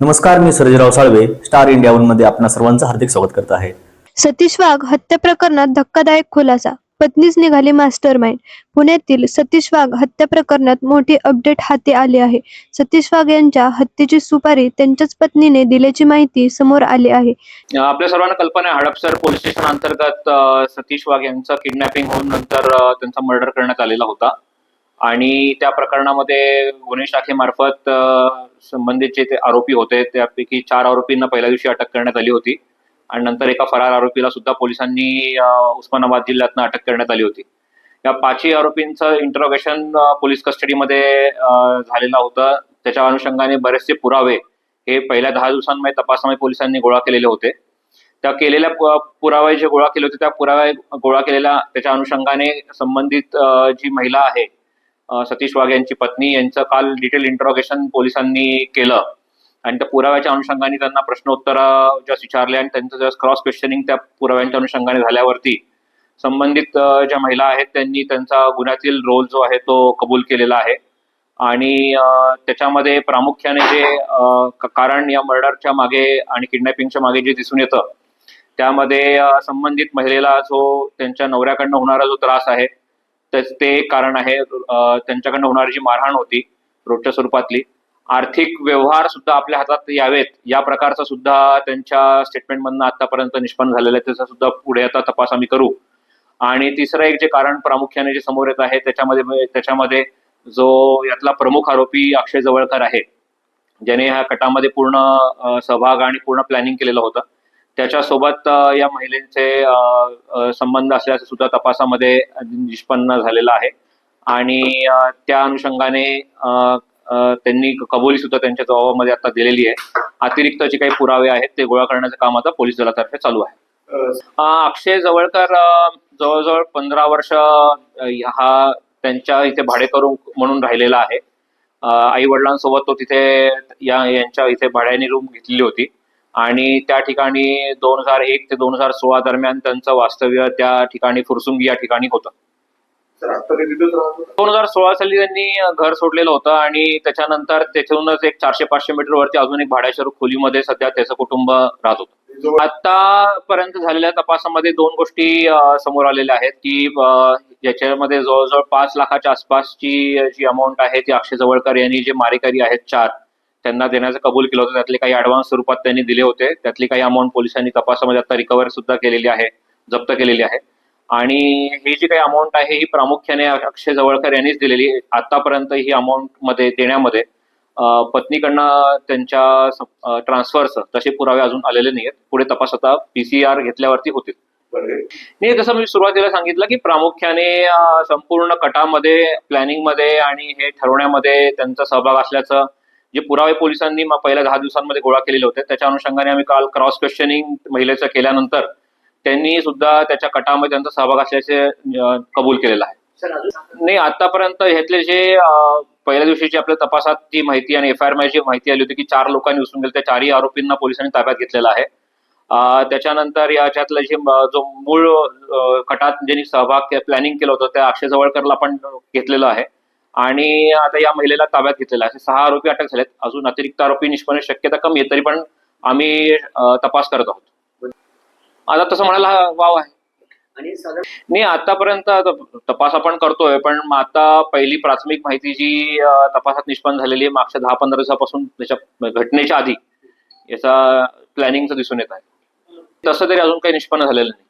नमस्कार मी Sarjerao Salve star India वनमध्ये आपणा सर्वांचं हार्दिक स्वागत करत आहे. सतीश वाघ हत्या प्रकरणात धक्कादायक खुलासा. पत्नीच निघाली मास्टर माइंड पुण्यातील सतीश वाघ हत्या प्रकरणात मोठी अपडेट हाती आली आहे. सतीश वाघ यांच्या हत्येची सुपारी त्यांच्याच पत्नीने दिल्याची माहिती समोर आली आहे. आपल्या सर्वांना कल्पना आहे हडपसर पोलीस स्टेशन अंतर्गत सतीश वाघ यांचं किडनॅपिंग होऊन नंतर त्यांचा मर्डर करण्यात आलेला होता. आणि त्या प्रकरणामध्ये गुन्हे शाखेमार्फत संबंधित जे ते आरोपी होते त्यापैकी चार आरोपींना पहिल्या दिवशी अटक करण्यात आली होती. आणि नंतर एका फरार आरोपीला सुद्धा पोलिसांनी उस्मानाबाद जिल्ह्यातनं अटक करण्यात आली होती. या पाचही आरोपींचं इंटरोगेशन पोलीस कस्टडीमध्ये झालेलं होतं. त्याच्या अनुषंगाने बरेचसे पुरावे हे पहिल्या दहा दिवसांमध्ये तपासामध्ये पोलिसांनी गोळा केलेले होते. त्या केलेल्या पुरावे जे गोळा केले होते त्या पुरावे गोळा केलेल्या त्याच्या अनुषंगाने संबंधित जी महिला आहे सतीश वाघ यांची पत्नी यांचं काल डिटेल इंट्रोगेशन पोलिसांनी केलं. आणि त्या पुराव्याच्या अनुषंगाने त्यांना प्रश्नोत्तर जस्ट विचारले आणि त्यांचं जस्ट क्रॉस क्वेश्चनिंग त्या पुराव्यांच्या अनुषंगाने झाल्यावरती संबंधित ज्या महिला आहेत त्यांनी त्यांचा गुन्ह्यातील रोल जो आहे तो कबूल केलेला आहे. आणि त्याच्यामध्ये प्रामुख्याने जे कारण या मर्डरच्या मागे आणि किडनॅपिंगच्या मागे जे दिसून येतं त्यामध्ये संबंधित महिलेला जो त्यांच्या नवऱ्याकडनं होणारा जो त्रास आहे ते एक कारण आहे. त्यांच्याकडनं होणारी जी मारहाण होती रोजच्या स्वरूपातली आर्थिक व्यवहार सुद्धा आपल्या हातात यावेत. या प्रकारचा सुद्धा त्यांच्या स्टेटमेंटमधनं आतापर्यंत निष्पन्न झालेलं आहे. त्याचा सुद्धा पुढे आता तपास आम्ही करू. आणि तिसरं एक जे कारण प्रामुख्याने जे समोर येत आहे त्याच्यामध्ये म्हणजे त्याच्यामध्ये जो यातला प्रमुख आरोपी अक्षय जवळकर आहे ज्याने ह्या कटामध्ये पूर्ण सहभाग आणि पूर्ण प्लॅनिंग केलेलं होतं. त्याच्यासोबत या महिलेचे संबंध असल्याचं सुद्धा तपासामध्ये निष्पन्न झालेलं आहे. आणि त्या अनुषंगाने त्यांनी कबुली सुद्धा त्यांच्या जबाबामध्ये आता दिलेली आहे. अतिरिक्त जे काही पुरावे आहेत ते गोळा करण्याचं काम आता पोलीस दलातर्फे चालू आहे. अक्षय जवळकर जवळजवळ पंधरा वर्ष हा त्यांच्या इथे भाडेकरू म्हणून राहिलेला आहे. आई वडिलांसोबत तो तिथे या यांच्या इथे भाड्याने रूम घेतलेली होती. आणि त्या ठिकाणी दोन हजार एक ते दोन हजार सोळा दरम्यान त्यांचं वास्तव्य त्या ठिकाणी फुरसुंगी या ठिकाणी होतं. दोन हजार सोळा साली त्यांनी घर सोडलेलं होतं आणि त्याच्यानंतर त्याच्याहूनच एक चारशे पाचशे मीटर वरती अजून एक भाड्याच्या खोलीमध्ये सध्या त्याचं कुटुंब राहत होतं. आतापर्यंत झालेल्या तपासामध्ये दोन गोष्टी समोर आलेल्या आहेत की ज्याच्यामध्ये जवळजवळ पाच लाखाच्या आसपासची जी अमाऊंट आहे ती अक्षय जवळकर यांनी जे मारेकरी आहेत चार त्यांना देण्याचं कबूल केलं होतं. त्यातले काही ऍडव्हान्स स्वरूपात त्यांनी दिले होते. त्यातली काही अमाऊंट पोलिसांनी तपासामध्ये आता रिकव्हर सुद्धा केलेली आहे जप्त केलेली आहे. आणि ही जी काही अमाऊंट आहे ही प्रामुख्याने अक्षय जवळकर यांनीच दिलेली आहे. आतापर्यंत ही अमाऊंटमध्ये देण्यामध्ये पत्नीकडनं त्यांच्या ट्रान्सफरचं तसे पुरावे अजून आलेले नाहीयेत. पुढे तपास आता पीसीआर घेतल्यावरती होतील. नाही जसं मी सुरुवातीला सांगितलं की प्रामुख्याने संपूर्ण कटामध्ये प्लॅनिंगमध्ये आणि हे ठरवण्यामध्ये त्यांचा सहभाग असल्याचं जे पुरावे पोलिसांनी म- पहिल्या दहा दिवसांमध्ये गोळा केलेले होते त्याच्या अनुषंगाने आम्ही काल क्रॉस क्वेश्चनिंग महिलेचं केल्यानंतर त्यांनी सुद्धा त्याच्या कटामध्ये त्यांचा सहभाग असल्याचे कबूल केलेलं आहे. नाही आतापर्यंत ह्यातले जे पहिल्या दिवशीची आपल्या तपासात जी माहिती आणि एफ आय आर जी माहिती आली होती की चार लोकांनी उचलून गेले त्या चारही आरोपींना पोलिसांनी ताब्यात घेतलेला आहे. त्याच्यानंतर याच्यातलं जे जो मूळ कटात ज्यांनी सहभाग प्लॅनिंग केलं होतं त्या अक्षय जवळकरला पण घेतलेलं आहे. आणि आता या महिलेला ताब्यात घेतलेला असे सहा आरोपी अटक झालेत. अजून अतिरिक्त आरोपी निष्पन्न शक्यता कमी आहे तरी पण आम्ही तपास करत आहोत. आता तसं म्हणायला हा वाव आहे. नाही आतापर्यंत तपास आपण करतोय पण आता पहिली प्राथमिक माहिती जी तपासात निष्पन्न झालेली आहे मागच्या दहा पंधरा दिवसापासून त्याच्या घटनेच्या आधी याचा प्लॅनिंगचं दिसून येत आहे. तसं तरी अजून काही निष्पन्न झालेलं नाही.